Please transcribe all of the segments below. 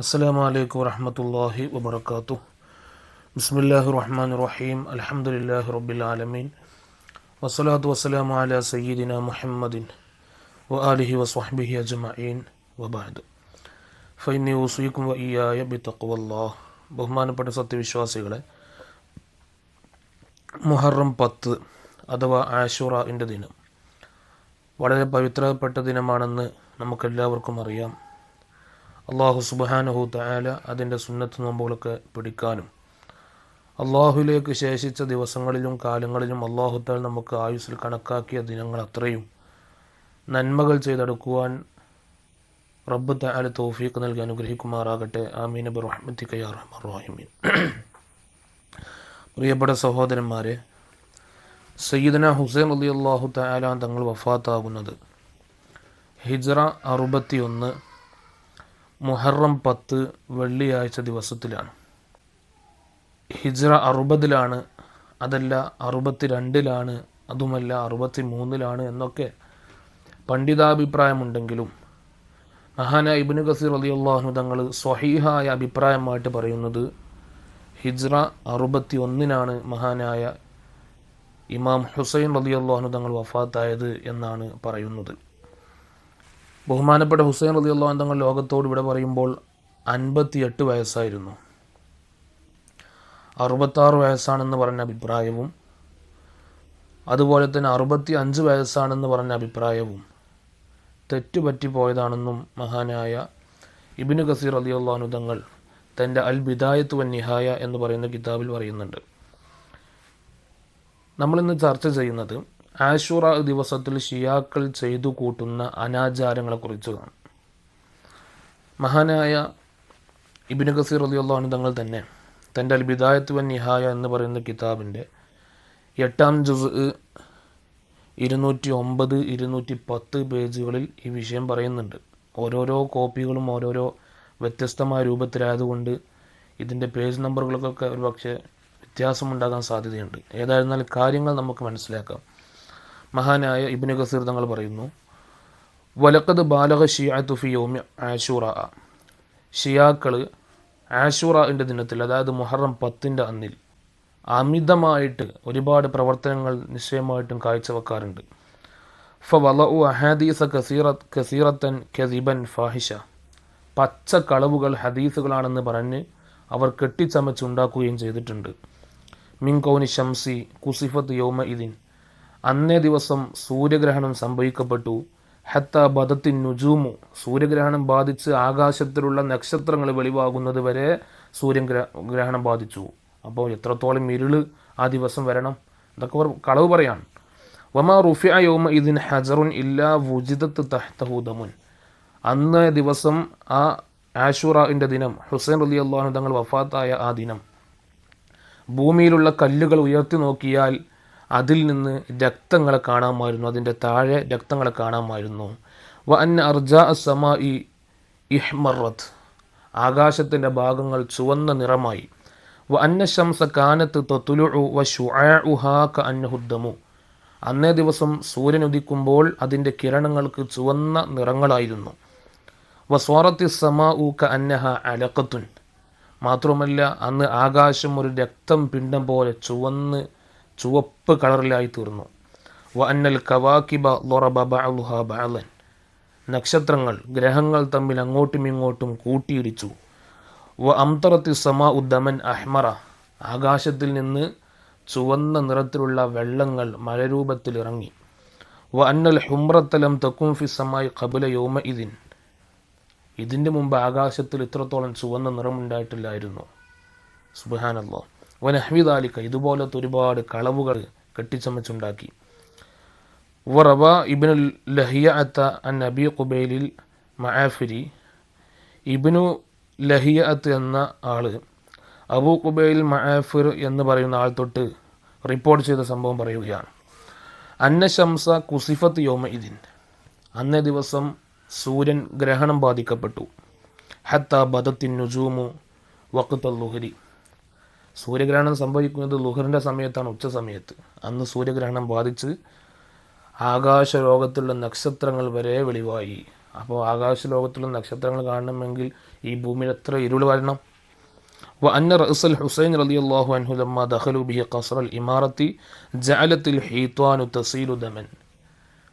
السلام عليكم ورحمة الله وبركاته بسم الله الرحمن الرحيم الحمد لله رب العالمين والصلاة والسلام على سيدنا محمد وآله وصحبه أجمعين وبعد فإني أوصيكم وإياي بتقوى الله ബഹുമാനപ്പെട്ട സത്യവിശ്വാസികളെ മുഹറം പത്ത് അഥവാ ആഷുറൻ്റെ ദിനം വളരെ പവിത്രപ്പെട്ട ദിനമാണെന്ന് നമുക്കെല്ലാവർക്കും അറിയാം അള്ളാഹു സുബാനഹു തയാല അതിന്റെ സുന്നത്ത് നോമ്പുകളൊക്കെ പിടിക്കാനും. അള്ളാഹുലേക്ക് ശേഷിച്ച ദിവസങ്ങളിലും കാലങ്ങളിലും അള്ളാഹുത്താൽ നമുക്ക് ആയുസ്സിൽ കണക്കാക്കിയ ദിനങ്ങൾ അത്രയും. നന്മകൾ ചെയ്തെടുക്കുവാൻ റബ്ബ് തയാല തോഫീക്ക് നൽകി അനുഗ്രഹിക്കുമാറാകട്ടെ. ആമീൻ. അബ് റഹ്മത്തിക്കയ്യാറഹ്മീൻ പ്രിയപ്പെട്ട സഹോദരന്മാരെ സയ്യിദന ഹുസൈൻ അലി അള്ളാഹു തയാല തങ്ങൾ വഫാത്താകുന്നത് ഹിജ്റ അറുപത്തിയൊന്ന് മുഹറം പത്ത് വെള്ളിയാഴ്ച ദിവസത്തിലാണ്. ഹിജ്റ അറുപതിലാണ് അതല്ല അറുപത്തി രണ്ടിലാണ് അതുമല്ല അറുപത്തി മൂന്നിലാണ് എന്നൊക്കെ പണ്ഡിതാഭിപ്രായമുണ്ടെങ്കിലും മഹാന ഇബിന് കസീർ അലി അള്ളാഹു തങ്ങൾ സ്വഹീഹായ അഭിപ്രായമായിട്ട് പറയുന്നത് ഹിജ്റ അറുപത്തി ഒന്നിനാണ് മഹാനായ ഇമാം ഹുസൈൻ അലി അള്ളാഹു തങ്ങൾ വഫാത്തായത് എന്നാണ് പറയുന്നത്. ബഹുമാനപ്പെട്ട ഹുസൈൻ റതിയുള്ള തങ്ങൾ ലോകത്തോട് ഇവിടെ പറയുമ്പോൾ അൻപത്തിയെട്ട് വയസ്സായിരുന്നു. അറുപത്താറ് വയസ്സാണെന്ന് പറഞ്ഞ അഭിപ്രായവും അതുപോലെ തന്നെ അറുപത്തി അഞ്ച് വയസ്സാണെന്ന് പറഞ്ഞ അഭിപ്രായവും തെറ്റുപറ്റിപ്പോയതാണെന്നും മഹാനായ ഇബിനു കസീർ അലി അള്ളാഹു തങ്ങൾ തന്റെ അൽ ബിദായത്ത് വൻ നിഹായ എന്ന് പറയുന്ന കിതാബിൽ പറയുന്നുണ്ട്. നമ്മളിന്ന് ചർച്ച ചെയ്യുന്നത് ആഷുറ ദിവസത്തിൽ ഷിയാക്കൾ ചെയ്തു കൂട്ടുന്ന അനാചാരങ്ങളെക്കുറിച്ചതാണ് മഹാനായ ഇബിന് കസീർ അലി അള്ളാഹു തങ്ങൾ തന്നെ തന്റെ അൽ നിഹായ എന്ന് പറയുന്ന കിതാബിന്റെ എട്ടാം ജുസ് ഇരുന്നൂറ്റി ഒമ്പത് ഇരുന്നൂറ്റി പത്ത് പേജുകളിൽ ഈ വിഷയം പറയുന്നുണ്ട്. ഓരോരോ കോപ്പികളും ഓരോരോ വ്യത്യസ്തമായ രൂപത്തിലായതുകൊണ്ട് ഇതിന്റെ പേജ് നമ്പറുകൾക്കൊക്കെ ഒരു പക്ഷേ വ്യത്യാസമുണ്ടാകാൻ സാധ്യതയുണ്ട്. ഏതായിരുന്നാലും കാര്യങ്ങൾ നമുക്ക് മനസ്സിലാക്കാം. മഹാനായ ഇബിന് ഖസീർ തങ്ങൾ പറയുന്നു വലക്കത് ബാലക ഷിയാത്തു ഫി യോമി ആഷൂറ. ഷിയാക്കൾ ആഷൂറന്റെ ദിനത്തിൽ അതായത് മുഹറം പത്തിന്റെ അന്നിൽ അമിതമായിട്ട് ഒരുപാട് പ്രവർത്തനങ്ങൾ നിശ്ചയമായിട്ടും കാഴ്ചവെക്കാറുണ്ട്. ഫ വല ഉ അഹാദീസ കസീറ കസീറത്തൻ കസീബൻ ഫാഹിഷ. പച്ച കളവുകൾ ഹദീസുകളാണെന്ന് പറഞ്ഞ് അവർ കെട്ടിച്ചമച്ചുണ്ടാക്കുകയും ചെയ്തിട്ടുണ്ട്. മിങ്കോനി ഷംസി കുസിഫത്ത് യോമ ഇതിൻ അന്നേ ദിവസം സൂര്യഗ്രഹണം സംഭവിക്കപ്പെട്ടു. ഹത്ത ബദത്തിൻ നുജൂമു. സൂര്യഗ്രഹണം ബാധിച്ച് ആകാശത്തിലുള്ള നക്ഷത്രങ്ങൾ വെളിവാകുന്നത് വരെ സൂര്യൻ ഗ്രഹണം ബാധിച്ചു. അപ്പോൾ എത്രത്തോളം ഇരുൾ ആ ദിവസം വരണം? ഇതൊക്കെ കളവ് പറയാണ്. വമാ റുഫിയ യോമ ഇതിൻ ഹജറുൻ ഇല്ലാ വുജിദത്ത് തഹ്തഹൂദമുൻ അന്ന് ദിവസം ആ ആഷുറന്റെ ദിനം ഹുസൈൻ അലി അള്ളാഹു തങ്ങൾ വഫാത്തായ ആ ദിനം. ഭൂമിയിലുള്ള കല്ലുകൾ ഉയർത്തി നോക്കിയാൽ അതിൽ നിന്ന് രക്തങ്ങളെ കാണാമായിരുന്നു. അതിന്റെ താഴെ രക്തങ്ങളെ കാണാമായിരുന്നു. വ അന്ന അർജ സമ ഇ ഇഹ്മറത്ത് ആകാശത്തിന്റെ ഭാഗങ്ങൾ ചുവന്ന നിറമായി. വ അന്ന ശംസ കാനത്ത് തൊത്തുലു വ ഷുആഹ അന്നഹുദ്ദമു അന്നേ ദിവസം സൂര്യൻ ഉദിക്കുമ്പോൾ അതിന്റെ കിരണങ്ങൾക്ക് ചുവന്ന നിറങ്ങളായിരുന്നു. വ സ്വാറത്തി സമ ഊക്ക അന്നഹ അലക്കത്തുൻ മാത്രമല്ല അന്ന് ആകാശം ഒരു രക്തം പിണ്ടം പോലെ ചുവന്ന് ചുവപ്പ് കളറിലായി തീർന്നു. വ അന്നൽ കവാക്കിബ ലൊറബ ബഅലുഹ ബഅലൻ നക്ഷത്രങ്ങൾ ഗ്രഹങ്ങൾ തമ്മിൽ അങ്ങോട്ടും ഇങ്ങോട്ടും കൂട്ടിയിടിച്ചു. വ അംതറത്തി സമ ഉദ്ദമൻ അഹ്മറ. ആകാശത്തിൽ നിന്ന് ചുവന്ന നിറത്തിലുള്ള വെള്ളങ്ങൾ മഴരൂപത്തിൽ ഇറങ്ങി. വ അന്നൽ ഹുംറത്തലം തക്കും ഫി സമായി കബുല യോമ ഇതിൻ ഇതിന്റെ മുമ്പ് ആകാശത്തിൽ ഇത്രത്തോളം ചുവന്ന നിറമുണ്ടായിട്ടില്ലായിരുന്നു. സുബാനല്ലോ വനഹ്വിദാലിക്ക ഇതുപോലത്തെ ഒരുപാട് കളവുകൾ കെട്ടിച്ചമച്ചുണ്ടാക്കി. വറബ ഇബിനു ലഹിയ അത്ത അൻ നബി കുബൈലിൽ മഹാഫിരി. ഇബിനു ലഹിയ അത്ത് എന്ന ആൾ അബൂ കുബൈൽ മഹാഫിർ എന്ന് പറയുന്ന ആൾ തൊട്ട് റിപ്പോർട്ട് ചെയ്ത സംഭവം പറയുകയാണ്. അന്ന ശംസ കുസിഫത്ത് യോമ ഇതിൻ അന്നേ ദിവസം സൂര്യൻ ഗ്രഹണം ബാധിക്കപ്പെട്ടു. ഹത്ത ബദത്തിൻ നുജൂമു വക്കുത്തൽ ലുഹരി. സൂര്യഗ്രഹണം സംഭവിക്കുന്നത് ലുഹറിൻ്റെ സമയത്താണ് ഉച്ച സമയത്ത് അന്ന് സൂര്യഗ്രഹണം ബാധിച്ച് ആകാശലോകത്തുള്ള നക്ഷത്രങ്ങൾ വരെ വെളിവായി അപ്പോൾ ആകാശ ലോകത്തിലുള്ള നക്ഷത്രങ്ങൾ കാണണമെങ്കിൽ ഈ ഭൂമിയിൽ എത്ര ഇരുൾ വരണം وأن رأس الحسين رضي الله عنه لما دخلوا به قصر الإمارة جعلت الحيطان تسيل دما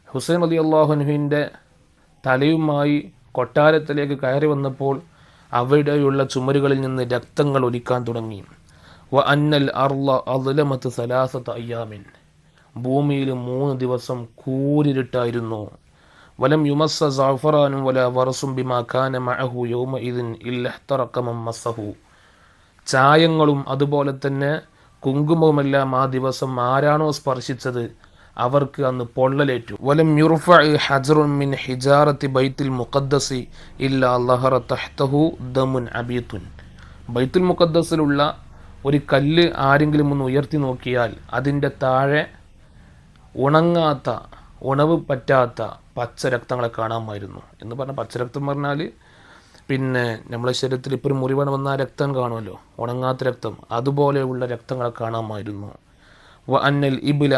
ഹുസൈൻ അലി അള്ളാഹുനുവിൻ്റെ തലയുമായി കൊട്ടാരത്തിലേക്ക് കയറി വന്നപ്പോൾ അവിടെയുള്ള ചുമരുകളിൽ നിന്ന് രക്തങ്ങൾ ഒലിക്കാൻ തുടങ്ങി അന്നൽ സലാസത്ത് അയ്യാമിൻ. ഭൂമിയിൽ മൂന്ന് ദിവസം കൂരിരുട്ടായിരുന്നു. വലം യുമസ്സ സാഫറാനും വല വറസും ബിമാഖാന മഅഹു യൗമ ഇതിൻ ഇല്ലഹ്തറക്കമം മസഹു ചായങ്ങളും അതുപോലെ തന്നെ കുങ്കുമവുമെല്ലാം ആ ദിവസം ആരാണോ സ്പർശിച്ചത് അവർക്ക് അന്ന് പൊള്ളലേറ്റു. വലം യുർഫ ഹജറുൻ മിൻ ഹിജാറത്തി ബൈത്തിൽ മുഖദ്ദസി ഇല്ല ലഹറ തഹ്തഹു ദമുൻ അബീത്തുൻ. ബൈത്തുൽ മുഖദ്ദസിലുള്ള ഒരു കല്ല് ആരെങ്കിലും ഒന്ന് ഉയർത്തി നോക്കിയാൽ അതിൻ്റെ താഴെ ഉണങ്ങാത്ത ഉണവ് പറ്റാത്ത പച്ചരക്തങ്ങളെ കാണാമായിരുന്നു എന്ന് പറഞ്ഞാൽ പച്ചരക്തം പറഞ്ഞാൽ പിന്നെ നമ്മളെ ശരീരത്തിൽ ഇപ്പോൾ ഒരു മുറിവാണ് വന്ന ആ രക്തം കാണുമല്ലോ ഉണങ്ങാത്ത രക്തം അതുപോലെയുള്ള രക്തങ്ങളെ കാണാമായിരുന്നു വ അന്നൽ ഇബില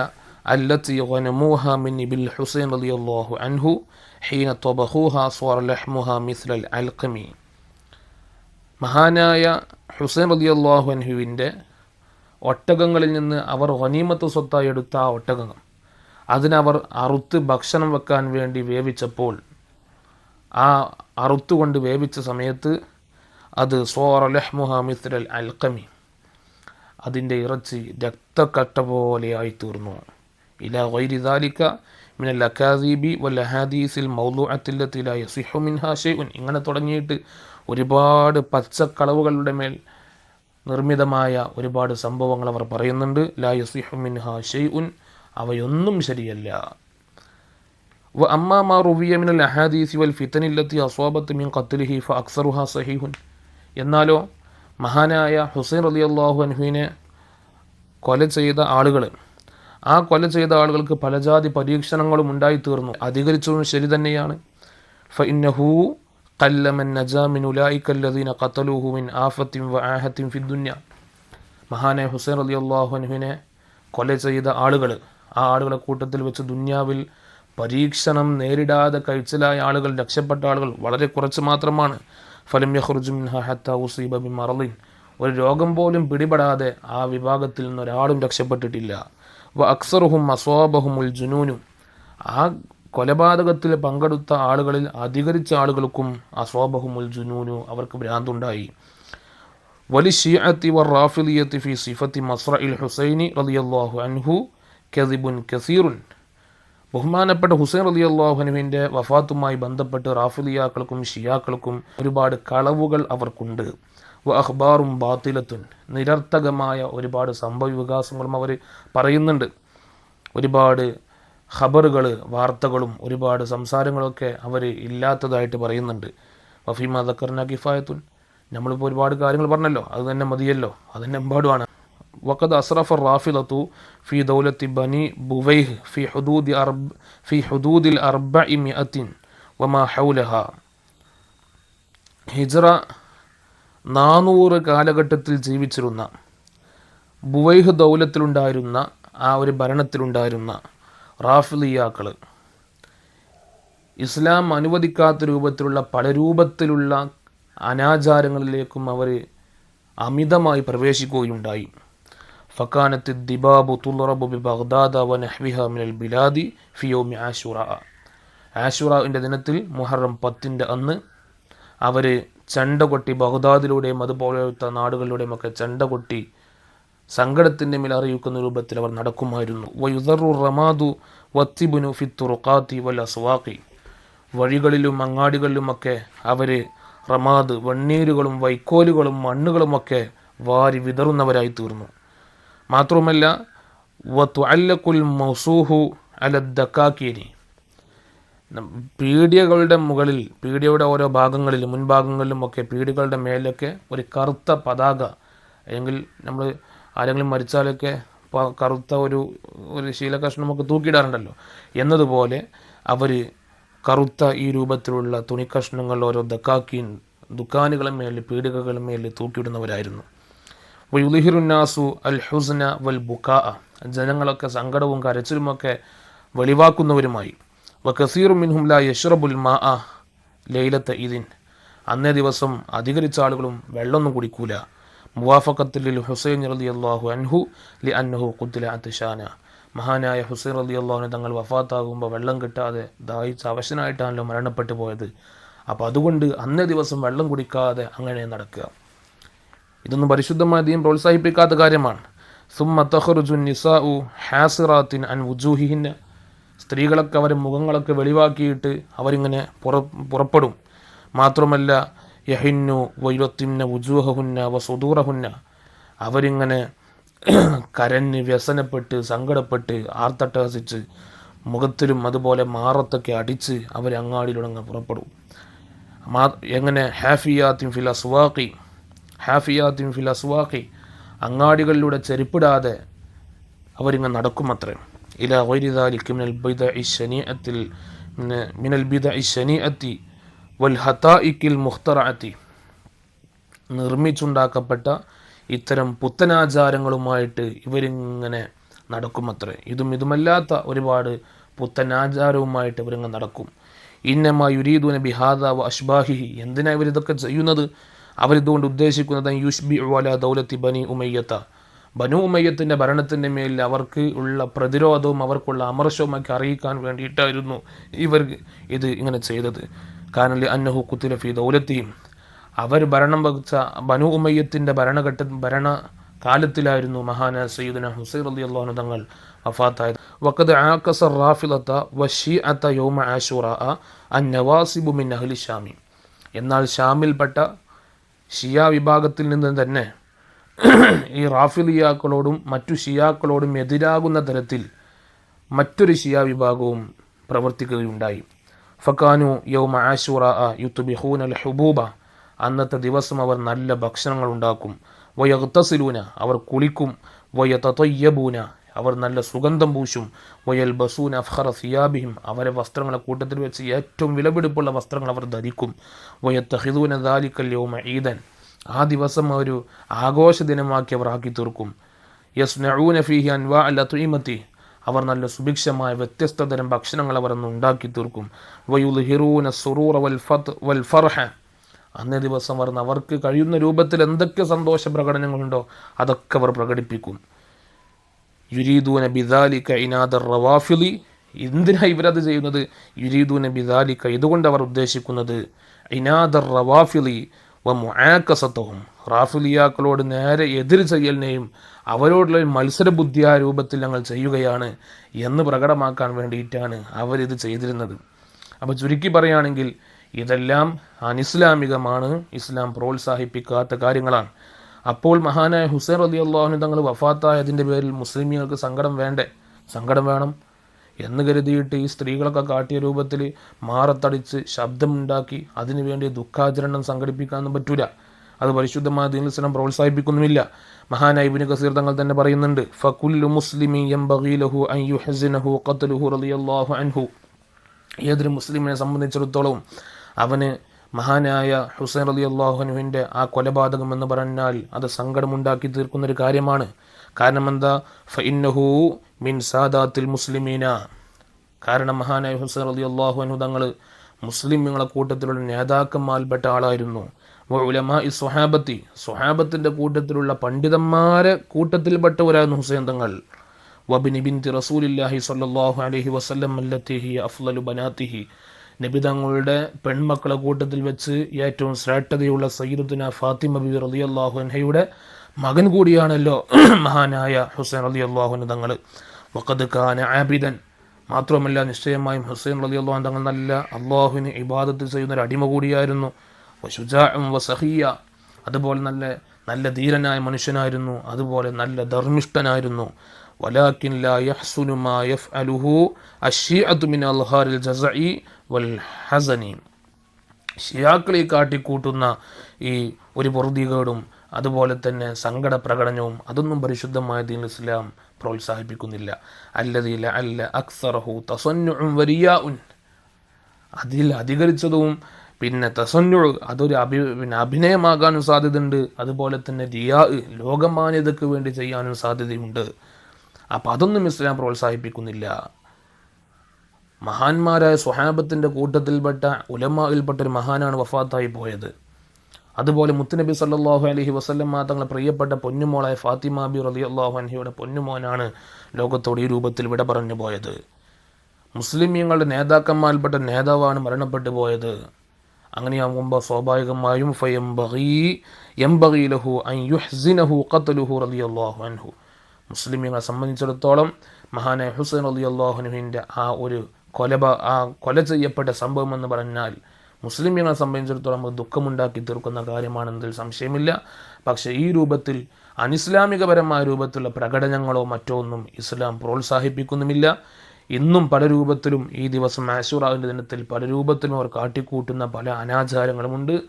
التي غنموها من ابن الحسين رضي الله عنه حين طبخوها صار لحمها مثل العلقم മഹാനായ ഹുസൈൻ റലി അള്ളാഹു അൻഹുവിന്റെ ഒട്ടകങ്ങളിൽ നിന്ന് അവർ ഒനീമത്ത് സ്വത്തായി എടുത്ത ആ ഒട്ടകങ്ങൾ അതിനവർ അറുത്ത് ഭക്ഷണം വെക്കാൻ വേണ്ടി വേവിച്ചപ്പോൾ ആ അറുത്തുകൊണ്ട് വേവിച്ച സമയത്ത് അത് സോറ ലഹ്മുഹ മിസ്രൽ അൽക്കമി അതിന്റെ ഇറച്ചി രക്തക്കട്ട പോലെയായി തീർന്നു ഇല ഗൈരി ദാലിക്ക മിനൽ അക്കാദീബി വൽ ഹദീസിൽ മൗലൂഅത്തില്ലത്തില യസിഹു മിൻഹാ ഷെയ്ഉൻ ഇങ്ങനെ തുടങ്ങിയിട്ട് ഒരുപാട് പച്ചക്കളവുകളുടെ മേൽ നിർമ്മിതമായ ഒരുപാട് സംഭവങ്ങൾ അവർ പറയുന്നുണ്ട്. ലാ യസിഹു മിൻഹാ ഷെയ്ഉൻ അവയൊന്നും ശരിയല്ല. വ അമ്മാ മാ റുവിയ മിനൽ അഹാദീസി വൽ ഫിത്തനില്ലത്തി അസ്വാബത്ത് മിൻ ഖത്ലിഹി ഫ അക്സറുഹ സഹീഹുൻ. എന്നാലോ മഹാനായ ഹുസൈൻ റലി അള്ളാഹു അൻഹുവിനെ കൊല ചെയ്ത ആളുകൾ ആ കൊല ചെയ്ത ആളുകൾക്ക് പലജാതി പരീക്ഷണങ്ങളും ഉണ്ടായിത്തീർന്നു. അധികരിച്ചതും ശരി തന്നെയാണ്. മഹാനെ ഇന്നഹു കല്ലമൻ നജാമിൻ ഉലായിക്കല്ലദീന ഖത്തലൂഹു മിൻ ആഫത്തിൻ വ ആഹത്തിൻ ഫിദ്ദുന്യ മഹാനായ ഹുസൈൻ അലി അള്ളാഹുനുവിനെ കൊല ചെയ്ത ആളുകൾ ആ ആളുകളെ കൂട്ടത്തിൽ വെച്ച് ദുന്യാവിൽ പരീക്ഷണം നേരിടാതെ കഴിച്ചിലായ ആളുകൾ രക്ഷപ്പെട്ട ആളുകൾ വളരെ കുറച്ച് മാത്രമാണ്. ഫലം ഒരു രോഗം പോലും പിടിപെടാതെ ആ വിഭാഗത്തിൽ നിന്ന് ഒരാളും രക്ഷപ്പെട്ടിട്ടില്ല. വ അക്സറുഹും അസ്വാബഹുമുൽ ജുനൂനും. ആ കൊലപാതകത്തിൽ പങ്കെടുത്ത ആളുകളിൽ അധികരിച്ച ആളുകൾക്കും അസ്വാബഹുമുൽ ജുനൂനു അവർക്ക് ഭ്രാന്തുണ്ടായി. വലി ഷിയത്തി വർ റാഫിലിയത്തി ഫി സിഫത്തി മസ്ര ഇൽ ഹുസൈനി റളിയല്ലാഹു അൻഹു കെസിബുൻ കസീറുൻ. ബഹുമാനപ്പെട്ട ഹുസൈൻ റലി അള്ളാഹുനുവിന്റെ വഫാത്തുമായി ബന്ധപ്പെട്ട് റാഫിലിയാക്കൾക്കും ഷിയാക്കൾക്കും ഒരുപാട് കളവുകൾ അവർക്കുണ്ട്. വ ബാതിലത്തുൻ ബാത്തിലത്തുൻ. നിരർത്ഥകമായ ഒരുപാട് സംഭവ വികാസങ്ങളും അവർ പറയുന്നുണ്ട്. ഒരുപാട് ഖബറുകൾ വാർത്തകളും ഒരുപാട് സംസാരങ്ങളൊക്കെ അവർ ഇല്ലാത്തതായിട്ട് പറയുന്നുണ്ട്. വഫീമ ദക്കറിന കിഫായത്തുൻ. നമ്മളിപ്പോൾ ഒരുപാട് കാര്യങ്ങൾ പറഞ്ഞല്ലോ അത് തന്നെ മതിയല്ലോ അത് എമ്പാടുമാണ്. വക്കത് അസ്റഫ് റാഫിദത്തു ഫി ദൗലത്തി ബനി ബുവൈഹ് ഫി ഹുദൂദി അർബ് ഫി ഹുദൂദിൽ അർബ ഇമിഅത്തിൻ വമാ ഹൗലഹ. ഹിജ്റ നാനൂറ് കാലഘട്ടത്തിൽ ജീവിച്ചിരുന്ന ബുവൈഹ് ദൗലത്തിലുണ്ടായിരുന്ന ആ ഒരു ഭരണത്തിലുണ്ടായിരുന്ന റാഫിലിയാക്കൾ ഇസ്ലാം അനുവദിക്കാത്ത രൂപത്തിലുള്ള പല രൂപത്തിലുള്ള അനാചാരങ്ങളിലേക്കും അവർ അമിതമായി പ്രവേശിക്കുകയുണ്ടായി. ഫക്കാനത്ത് ദിബാബു തുറബു ബി ബഗ്ദാദ വ നഹ്വിഹ മിനൽ ബിലാദി ഫിയോമി ആഷുറ ആഷുറാവിന്റെ ദിനത്തിൽ മുഹറം പത്തിന്റെ അന്ന് അവർ ചണ്ട കൊട്ടി ബഹുദാദിലൂടെയും അതുപോലത്തെ നാടുകളിലൂടെയും ഒക്കെ ചണ്ട കൊട്ടി സങ്കടത്തിന്റെ മേൽ അറിയിക്കുന്ന രൂപത്തിൽ അവർ നടക്കുമായിരുന്നു. വയുദറു റമാദു വത്തിബുനു ഫിത്തുറുഖാത്തി വൽ അസ്വാഖി. വഴികളിലും അങ്ങാടികളിലുമൊക്കെ അവർ റമാദ് വണ്ണീരുകളും വൈക്കോലുകളും മണ്ണുകളുമൊക്കെ വാരി വിതറുന്നവരായി തീർന്നു. മാത്രവുമല്ല വത്തുഅല്ലക്കുൽ മൗസൂഹു അലദ്ദക്കാക്കീനി പീഡിയകളുടെ മുകളിൽ പീഡികയുടെ ഓരോ ഭാഗങ്ങളിലും മുൻഭാഗങ്ങളിലും ഒക്കെ പീഡികളുടെ മേലൊക്കെ ഒരു കറുത്ത പതാക. അല്ലെങ്കിൽ നമ്മൾ ആരെങ്കിലും മരിച്ചാലൊക്കെ കറുത്ത ഒരു ഒരു ശീലകഷ്ണമൊക്കെ തൂക്കിയിടാറുണ്ടല്ലോ. എന്നതുപോലെ അവർ കറുത്ത ഈ രൂപത്തിലുള്ള തുണിക്കഷ്ണങ്ങൾ ഓരോ ദക്കാക്കീൻ ദുഃഖാനുകളും മേൽ പീഡികകളുടെ മേൽ തൂക്കിയിടുന്നവരായിരുന്നു. വയുലിഹിറുന്നാസു അൽ ഹുസ്ന വൽ ബുക്കാ ജനങ്ങളൊക്കെ സങ്കടവും കരച്ചിലുമൊക്കെ വെളിവാക്കുന്നവരുമായി. മിൻഹും ലാ യഷ്റബുൽ മാ ലൈലത്തെ ഇതിൻ അന്നേ ദിവസം അധികരിച്ച ആളുകളും വെള്ളമൊന്നും കുടിക്കൂല. മുവാഫക്കത്തിൽ ഹുസൈൻ റലി അള്ളാഹു അൻഹു ലി അന്നഹു കുത്തില അത്തിഷാന മഹാനായ ഹുസൈൻ റലി അള്ളാഹുന് തങ്ങൾ വഫാത്താകുമ്പോൾ വെള്ളം കിട്ടാതെ ദാഹിച്ച് അവശനായിട്ടാണല്ലോ മരണപ്പെട്ടു പോയത്. അപ്പോൾ അതുകൊണ്ട് അന്നേ ദിവസം വെള്ളം കുടിക്കാതെ അങ്ങനെ നടക്കുക. ഇതൊന്നും പരിശുദ്ധമായ ദീൻ പ്രോത്സാഹിപ്പിക്കാത്ത കാര്യമാണ്. സുമ്മ തഹറുജു നിസാഉ ഹാസിറാത്തിൻ അൻ വുജൂഹിഹിന്ന. സ്ത്രീകളൊക്കെ അവരെ മുഖങ്ങളൊക്കെ വെളിവാക്കിയിട്ട് അവരിങ്ങനെ പുറ പുറപ്പെടും. മാത്രമല്ല യഹിന്നു വൈരത്തിന്ന വുജൂഹുന്ന വ സുദൂറഹുന്ന അവരിങ്ങനെ കരഞ്ഞ് വ്യസനപ്പെട്ട് സങ്കടപ്പെട്ട് ആർത്തട്ടഹസിച്ച് മുഖത്തിലും അതുപോലെ മാറത്തൊക്കെ അടിച്ച് അവർ അങ്ങാടിയിലുടങ്ങ് പുറപ്പെടും. മാ എങ്ങനെ? ഹാഫിയാത്തിൻ ഫിൽ അസ്വാഖി ഹാഫിയാത്തിൻ ഫിൽ അസ്വാഖി അങ്ങാടികളിലൂടെ ചെരുപ്പിടാതെ അവരിങ്ങനെ നടക്കുമത്രേ. ഇല غير മിനൽ من البدع മിനൽ من البدع വൽ ഹതായിക്കിൽ المخترعة. നിർമ്മിച്ചുണ്ടാക്കപ്പെട്ട ഇത്തരം പുത്തനാചാരങ്ങളുമായിട്ട് ഇവരിങ്ങനെ നടക്കുമത്രേ. ഇതും ഇതുമല്ലാത്ത ഒരുപാട് പുത്തനാചാരവുമായിട്ട് ഇവരിങ്ങനെ നടക്കും. ഇന്നമ യുരീദുന ബിഹാദ വ അഷ്ബാഹിഹി എന്തിനാ ഇവരിതൊക്കെ ചെയ്യുന്നത്? അവരിതുകൊണ്ട് ഉദ്ദേശിക്കുന്നത് യുഷ്ബി വല ദൗലത്തി ബനി ഉമയ്യത്ത. ബനു ഭരണത്തിന്റെ മേലിൽ അവർക്ക് ഉള്ള പ്രതിരോധവും അവർക്കുള്ള അമർഷവും ഒക്കെ അറിയിക്കാൻ വേണ്ടിയിട്ടായിരുന്നു ഇവർ ഇത് ഇങ്ങനെ ചെയ്തത്. കാനലി അന്നഹു കുത്തിലഫി ദൗലത്തിയും അവർ ഭരണം വഹിച്ച ബനു ഉമയ്യത്തിന്റെ ഭരണഘട്ട ഭരണ കാലത്തിലായിരുന്നു മഹാന സയ്യിദുന ഹുസൈൻ അലി അള്ളാഹു തങ്ങൾ വഫാത്തായത്. വക്കത് ആക്കസ റാഫിലത്ത വഷി അത്ത യോമ ആഷുറ അൻ നവാസിബു മിൻ അഹ്ലി ഷാമി. എന്നാൽ ഷാമിൽപ്പെട്ട ഷിയ വിഭാഗത്തിൽ നിന്ന് തന്നെ ഈ റാഫിലിയാക്കളോടും മറ്റു ഷിയാക്കളോടും എതിരാകുന്ന തരത്തിൽ മറ്റൊരു ഷിയ വിഭാഗവും പ്രവർത്തിക്കുകയുണ്ടായി. ഫക്കാനു യൗമ ആശുറ യുത്തുബിഹൂൻ അൽ ഹുബൂബ അന്നത്തെ ദിവസം അവർ നല്ല ഭക്ഷണങ്ങൾ ഉണ്ടാക്കും. വയത്തസിലൂന അവർ കുളിക്കും. വയ തതൊയ്യബൂന അവർ നല്ല സുഗന്ധം പൂശും. വയൽ ബസൂൻ അഫ്ഹർ സിയാബിഹിം അവരെ വസ്ത്രങ്ങളെ കൂട്ടത്തിൽ വെച്ച് ഏറ്റവും വിലപിടിപ്പുള്ള വസ്ത്രങ്ങൾ അവർ ധരിക്കും. വയ തഹിദൂന ദാലിക്കൽ യൗമ ഈദൻ. ആ ദിവസം ഒരു ആഘോഷ ദിനമാക്കി അവർ ആക്കി തീർക്കും. യസ് നഊന ഫിഹി അൻവാ അല്ല തുയിമത്തി അവർ നല്ല സുഭിക്ഷമായ വ്യത്യസ്ത തരം ഭക്ഷണങ്ങൾ അവർ അന്ന് ഉണ്ടാക്കി തീർക്കും. വയുൽ ഹിറൂന സുറൂറ വൽ ഫത്ത് വൽ ഫർഹ. അന്നേ ദിവസം അവർ അവർക്ക് കഴിയുന്ന രൂപത്തിൽ എന്തൊക്കെ സന്തോഷ പ്രകടനങ്ങളുണ്ടോ അതൊക്കെ അവർ പ്രകടിപ്പിക്കും. യുരീദൂന ബിദാലിക്ക ഇനാദർ റവാഫിലി. എന്തിനാ ഇവരത് ചെയ്യുന്നത്? യുരീദൂന ബിദാലിക്ക ഇതുകൊണ്ട് അവർ ഉദ്ദേശിക്കുന്നത് ഇനാദർ റവാഫിലി. വ റാഫുലിയാക്കളോട് നേരെ എതിർ ചെയ്യലിനെയും അവരോടുള്ള മത്സര ബുദ്ധിയാ രൂപത്തിൽ ഞങ്ങൾ ചെയ്യുകയാണ് എന്ന് പ്രകടമാക്കാൻ വേണ്ടിയിട്ടാണ് അവരിത് ചെയ്തിരുന്നത്. അപ്പോൾ ചുരുക്കി പറയുകയാണെങ്കിൽ ഇതെല്ലാം അനിസ്ലാമികമാണ് ഇസ്ലാം പ്രോത്സാഹിപ്പിക്കാത്ത കാര്യങ്ങളാണ്. അപ്പോൾ മഹാനായ ഹുസൈൻ അലി അള്ളാഹുന് തങ്ങൾ വഫാത്തായതിന്റെ പേരിൽ മുസ്ലിമീങ്ങൾക്ക് സങ്കടം വേണ്ടേ? സങ്കടം വേണം. എന്ന് കരുതിയിട്ട് ഈ സ്ത്രീകളൊക്കെ കാട്ടിയ രൂപത്തിൽ മാറത്തടിച്ച് ശബ്ദമുണ്ടാക്കി അതിനുവേണ്ടി ദുഃഖാചരണം സംഘടിപ്പിക്കാനൊന്നും പറ്റൂല. അത് പരിശുദ്ധമായ ദീൻ ഇസ്ലാം പ്രോത്സാഹിപ്പിക്കുന്നുമില്ല. മഹാനായ കസീർ തങ്ങൾ തന്നെ പറയുന്നുണ്ട് ഫകുല്ലു ഖത്ലുഹു റളിയല്ലാഹു അൻഹു. ഏതൊരു മുസ്ലിമിനെ സംബന്ധിച്ചിടത്തോളം അവന് മഹാനായ ഹുസൈൻ അലി അള്ളാഹുനുവിന്റെ ആ കൊലപാതകം എന്ന് പറഞ്ഞാൽ അത് സങ്കടമുണ്ടാക്കി തീർക്കുന്നൊരു കാര്യമാണ്. കാരണം എന്താ? ഫഇന്നഹു മിൻ സാദാത്തിൽ മുസ്ലിമീന. കാരണം മഹാനായ ഹുസൈൻ അലി അള്ളാഹു അനു തങ്ങൾ മുസ്ലിമുകളെ കൂട്ടത്തിലുള്ള നേതാക്കന്മാരിൽപ്പെട്ട ആളായിരുന്നു. ഉലമാ ഈ സ്വഹാബത്തി. സ്വഹാബത്തിന്റെ കൂട്ടത്തിലുള്ള പണ്ഡിതന്മാരെ കൂട്ടത്തിൽപ്പെട്ടവരായിരുന്നു ഹുസൈൻ തങ്ങൾ. വബിനി ബിൻതി റസൂലില്ലാഹി സ്വല്ലല്ലാഹു അലൈഹി വസല്ലം അല്ലത്തിഹി ബനാത്തിഹി. നബി തങ്ങളുടെ പെൺമക്കളെ കൂട്ടത്തിൽ വെച്ച് ഏറ്റവും ശ്രേഷ്ഠതയുള്ള സയ്യിദുദ്ദീന ഫാത്തിമ ബി റളിയല്ലാഹു അൻഹയുടെ മകൻ കൂടിയാണല്ലോ മഹാനായ ഹുസൈൻ റളിയല്ലാഹു തങ്ങൾ വഖദ് കാന ആബിദൻ മാത്രമല്ല നിശ്ചയമായും ഹുസൈൻ റളിയല്ലാഹു തങ്ങൾ നല്ല അള്ളാഹുവിന് ഇബാദത്ത് ചെയ്യുന്ന ഒരു അടിമ കൂടിയായിരുന്നു. വശുജാഉം വസഹിയ അതുപോലെ നല്ല നല്ല ധീരനായ മനുഷ്യനായിരുന്നു. അതുപോലെ നല്ല ധർമ്മിഷ്ഠനായിരുന്നു. വലാക്കിൻ ലാ യഹ്സുനു മാ ജസഇ വൽ ഹസനി ഷിയാക്കളെ കാട്ടിക്കൂട്ടുന്ന ഈ ഒരു പൊറുതികേടും അതുപോലെ തന്നെ സങ്കട പ്രകടനവും അതൊന്നും പരിശുദ്ധമായ ദീൻ ഇസ്ലാം പ്രോത്സാഹിപ്പിക്കുന്നില്ല. അല്ലതില്ല അല്ല അക്സറഹു തസൊന്നും വരിയ ഉൻ അതിൽ അധികരിച്ചതും പിന്നെ തസൊന്നു അതൊരു അഭി പിന്നെ അഭിനയമാകാനും സാധ്യതയുണ്ട്. അതുപോലെ തന്നെ റിയാ ലോകമാന്യതയ്ക്ക് വേണ്ടി ചെയ്യാനും സാധ്യതയുണ്ട്. അപ്പം അതൊന്നും ഇസ്ലാം പ്രോത്സാഹിപ്പിക്കുന്നില്ല. മഹാന്മാരായ സ്വഹാബത്തിന്റെ കൂട്ടത്തിൽപ്പെട്ട ഉലമായിൽപ്പെട്ട ഒരു മഹാനാണ് വഫാത്തായി പോയത്. അതുപോലെ മുത്തുനബി സല്ലല്ലാഹു അലൈഹി വസല്ലം തങ്ങളെ പ്രിയപ്പെട്ട പൊന്നുമോളായ ഫാത്തിമ ബി അള്ളാഹു അൻഹയുടെ പൊന്നുമോനാണ് ലോകത്തോട് ഈ രൂപത്തിൽ വിട പറഞ്ഞു പോയത്. മുസ്ലിമീങ്ങളുടെ നേതാക്കന്മാരിൽപ്പെട്ട നേതാവാണ് മരണപ്പെട്ടു പോയത്. അങ്ങനെയാകുമ്പോൾ സ്വാഭാവികമായും ഫയം ബഹീ എം ബഹീലഹു അൻ യുഹ്സിനഹു റലി റളിയല്ലാഹു അൻഹു. മുസ്ലിമീങ്ങളെ സംബന്ധിച്ചിടത്തോളം മഹാനായ ഹുസൈൻ അലി റളിയല്ലാഹുനുവിന്റെ ആ ഒരു കൊലബ ആ കൊല ചെയ്യപ്പെട്ട സംഭവം എന്ന് പറഞ്ഞാൽ മുസ്ലിമീങ്ങളെ സംബന്ധിച്ചിടത്തോളം നമുക്ക് ദുഃഖമുണ്ടാക്കി തീർക്കുന്ന കാര്യമാണെന്നതിൽ സംശയമില്ല. പക്ഷേ ഈ രൂപത്തിൽ അനിസ്ലാമികപരമായ രൂപത്തിലുള്ള പ്രകടനങ്ങളോ മറ്റോ ഒന്നും ഇസ്ലാം പ്രോത്സാഹിപ്പിക്കുന്നുമില്ല. ഇന്നും പല രൂപത്തിലും ഈ ദിവസം ആശുറാവിന്റെ ദിനത്തിൽ പല രൂപത്തിലും അവർ കാട്ടിക്കൂട്ടുന്ന പല അനാചാരങ്ങളുമുണ്ട്.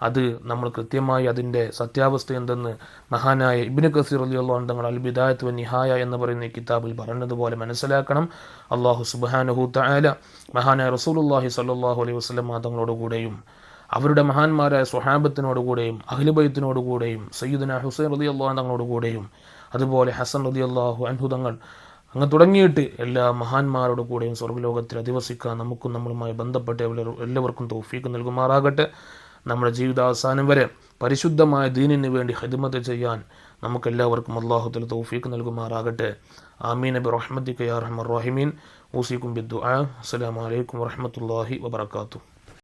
അത് നമ്മൾ കൃത്യമായി അതിന്റെ സത്യാവസ്ഥ എന്തെന്ന് മഹാനായ ഇബിന് കസീർ അലി അള്ളാഹു തങ്ങൾ അൽ ബിദായത്ത് വ നിഹായ എന്ന് പറയുന്ന ഈ കിതാബിൽ പറഞ്ഞതുപോലെ മനസ്സിലാക്കണം. അള്ളാഹു സുബാനഹു തആല മഹാനായ റസൂലുള്ളാഹി സ്വല്ലല്ലാഹു അലൈഹി വസല്ലം തങ്ങളോടുകൂടെയും അവരുടെ മഹാന്മാരായ സുഹാബത്തിനോടുകൂടെയും അഖിലുബൈത്തിനോടുകൂടെയും സയ്യിദന ഹുസൈൻ റലി അള്ളാഹു തങ്ങളോടുകൂടെയും അതുപോലെ ഹസൻ അലി അള്ളാഹു അൻഹു തങ്ങൾ അങ്ങ് തുടങ്ങിയിട്ട് എല്ലാ മഹാന്മാരോട് കൂടെയും സ്വർഗലോകത്തിൽ അധിവസിക്കാൻ നമുക്കും നമ്മളുമായി ബന്ധപ്പെട്ട എല്ലാവർക്കും തൗഫീക്ക് നൽകുമാറാകട്ടെ. നമ്മുടെ ജീവിതാവസാനം വരെ പരിശുദ്ധമായ ദീനിന് വേണ്ടി ഹിദ്മത്ത് ചെയ്യാൻ നമുക്കെല്ലാവർക്കും അള്ളാഹുത്തിൽ തൗഫീക്ക് നൽകുമാറാകട്ടെ. ആമീൻ. നബി റഹ്മദ് യാ റഹ്മർ റഹിമീൻ. ഊസിക്കും ബിദ്ദു അസ്സലാമലൈക്കും അലൈക്കും വറഹ്മത്തുള്ളാഹി വബറകാതുഹു.